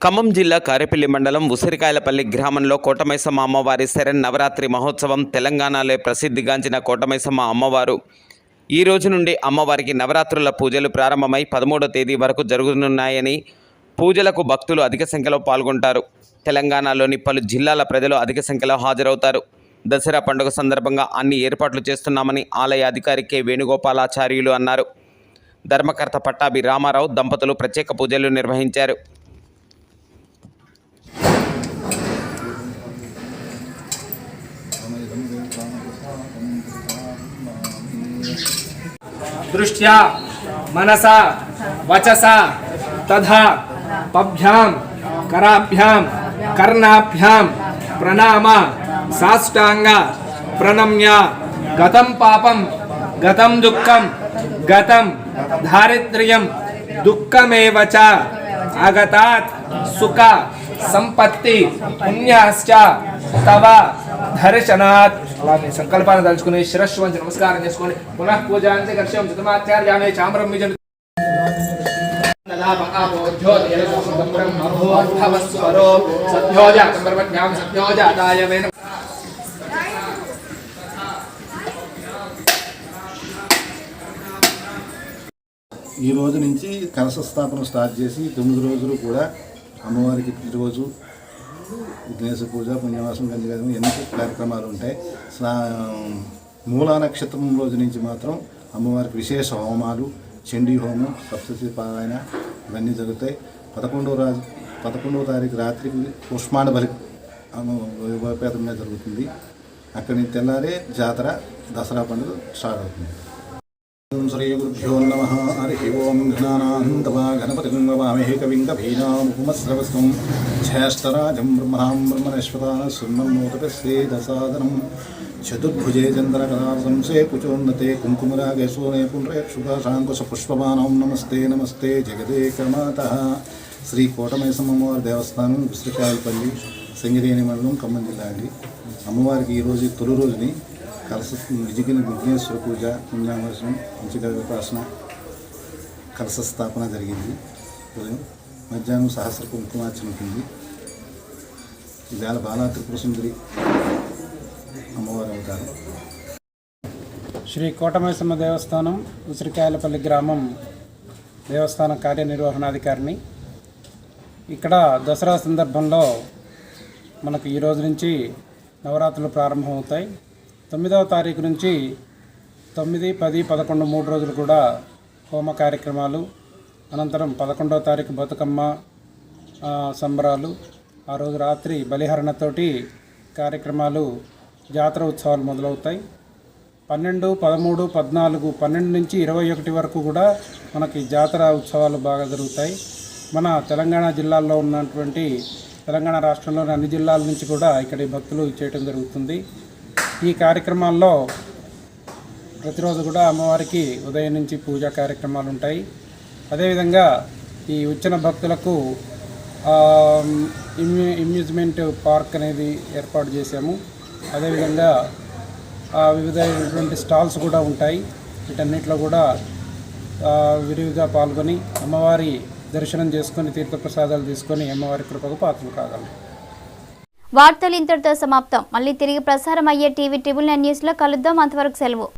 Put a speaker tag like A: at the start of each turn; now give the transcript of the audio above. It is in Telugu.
A: ఖమ్మం జిల్లా కారేపల్లి మండలం ఉసిరికాయలపల్లి గ్రామంలో కోటమైసమ్మ అమ్మవారి శరణ్ నవరాత్రి మహోత్సవం తెలంగాణలో ప్రసిద్ధిగాంచిన కోటమైసమ్మ అమ్మవారు. ఈ రోజు నుండి అమ్మవారికి నవరాత్రుల పూజలు ప్రారంభమై పదమూడో తేదీ వరకు జరుగుతున్నాయని పూజలకు భక్తులు అధిక సంఖ్యలో పాల్గొంటారు. తెలంగాణలోని పలు జిల్లాల ప్రజలు అధిక సంఖ్యలో హాజరవుతారు. దసరా పండుగ సందర్భంగా అన్ని ఏర్పాట్లు చేస్తున్నామని ఆలయ అధికారి కె. వేణుగోపాలాచార్యులు అన్నారు. ధర్మకర్త పట్టాభి రామారావు దంపతులు ప్రత్యేక పూజలు నిర్వహించారు.
B: दृष्ट्या मनसा, वचसा, तथा पभ्याम कराभ्याम कर्णाभ्याम प्रणाम साष्टांग प्रणम्य गतम पापम गतम दुखम गतम धारित्र्यम दुःखमेव च। ఆగతాత్ సుఖ సంపత్తి పుణ్యాశ్చ తవ దర్శనాత్ అలాగే సంకల్పాన్ని తలుచుకుని శిరస్సు వంచి నమస్కారం చేసుకొని పునః పూజాంతి కర్షం చితమాచార్యామే చామరం విజన్ సత్యోజాతాయ మే
C: ఈ రోజు నుంచి కలశ స్థాపన స్టార్ట్ చేసి తొమ్మిది రోజులు కూడా అమ్మవారికి ప్రతిరోజు విఘ్నేశ్వర పూజ పుణ్యవాసం గంజగం ఎన్నో కార్యక్రమాలు ఉంటాయి. స్నా మూలా నక్షత్రం రోజు నుంచి మాత్రం అమ్మవారికి విశేష హోమాలు చండీ హోమం సప్తతి పారాయణ ఇవన్నీ జరుగుతాయి. పదకొండవ రాజు పదకొండవ తారీఖు రాత్రికి ఉష్మాన బలి వైపేతం మీద జరుగుతుంది. అక్కడి నుంచి తెల్లారే జాతర దసరా పండుగ స్టార్ట్ అవుతుంది. ఓం శ్రీ గురుభ్యో నమ హరి ఓం జ్ఞానానందమా గణపతిం వవామహే కవిం కవీనాముపమస్రవస్వం జ్యేష్ఠరాజం బ్రహ్మణాం బ్రహ్మణేశ్వరాన సున్నోతపస్యేదసాదనం చతుర్భుజే చంద్రకళాసంసే కుచోన్నతే కుంకుమరాగే సోనే పుండ్రేక్షుభాషాంకుశ పుష్పమానం నమస్తే నమస్తే జగదేకమాత శ్రీ కోటమైసమ్మవారి దేవస్థానం విశ్రకాయలపల్లి సంగిరేణి మండలం ఖమ్మం జిల్లా అండి. అమ్మవారికి ఈరోజు తొలి రోజుని కలస విజిగిన విఘ్నేశ్వర పూజ పుణ్యామర్శనం మంచిగా కలస స్థాపన జరిగింది. ఉదయం మధ్యాహ్నం సహస్ర కుంకుమార్చన ఉంటుంది. ఇవాళ బాలా త్రిపుర సుందరి అమ్మవారు అవుతారు.
D: శ్రీ కోటమైసమ్మ దేవస్థానం ఉసిరికాయలపల్లి గ్రామం దేవస్థాన కార్యనిర్వహణాధికారిని. ఇక్కడ దసరా సందర్భంలో మనకు ఈ రోజు నుంచి నవరాత్రులు ప్రారంభమవుతాయి. తొమ్మిదవ తారీఖు నుంచి తొమ్మిది పది పదకొండు మూడు రోజులు కూడా హోమ కార్యక్రమాలు అనంతరం పదకొండవ తారీఖు బతుకమ్మ సంబరాలు ఆ రోజు రాత్రి బలిహరణతోటి కార్యక్రమాలు జాతర ఉత్సవాలు మొదలవుతాయి. పన్నెండు పదమూడు పద్నాలుగు పన్నెండు నుంచి ఇరవై ఒకటి వరకు కూడా మనకి జాతర ఉత్సవాలు బాగా జరుగుతాయి. మన తెలంగాణ జిల్లాల్లో ఉన్నటువంటి తెలంగాణ రాష్ట్రంలోని అన్ని జిల్లాల నుంచి కూడా ఇక్కడి భక్తులు చేయటం జరుగుతుంది. ఈ కార్యక్రమాల్లో ప్రతిరోజు కూడా అమ్మవారికి ఉదయం నుంచి పూజా కార్యక్రమాలు ఉంటాయి. అదేవిధంగా ఈ వచ్చిన భక్తులకు ఇమ్యూ అమ్యూజ్మెంట్ పార్క్ అనేది ఏర్పాటు చేశాము. అదేవిధంగా వివిధమైనటువంటి స్టాల్స్ కూడా ఉంటాయి. వీటన్నిటిలో కూడా విరివిగా పాల్గొని అమ్మవారి దర్శనం చేసుకొని తీర్థప్రసాదాలు తీసుకొని అమ్మవారి కృపకు పాత్రలు కాగలరు
E: వార్తలు ఇంతటితో సమాప్తం. మళ్ళీ తిరిగి ప్రసారం అయ్యే టీవీ ట్రిబుల్ నైన్ న్యూస్లో కలుద్దాం. అంతవరకు సెలవు.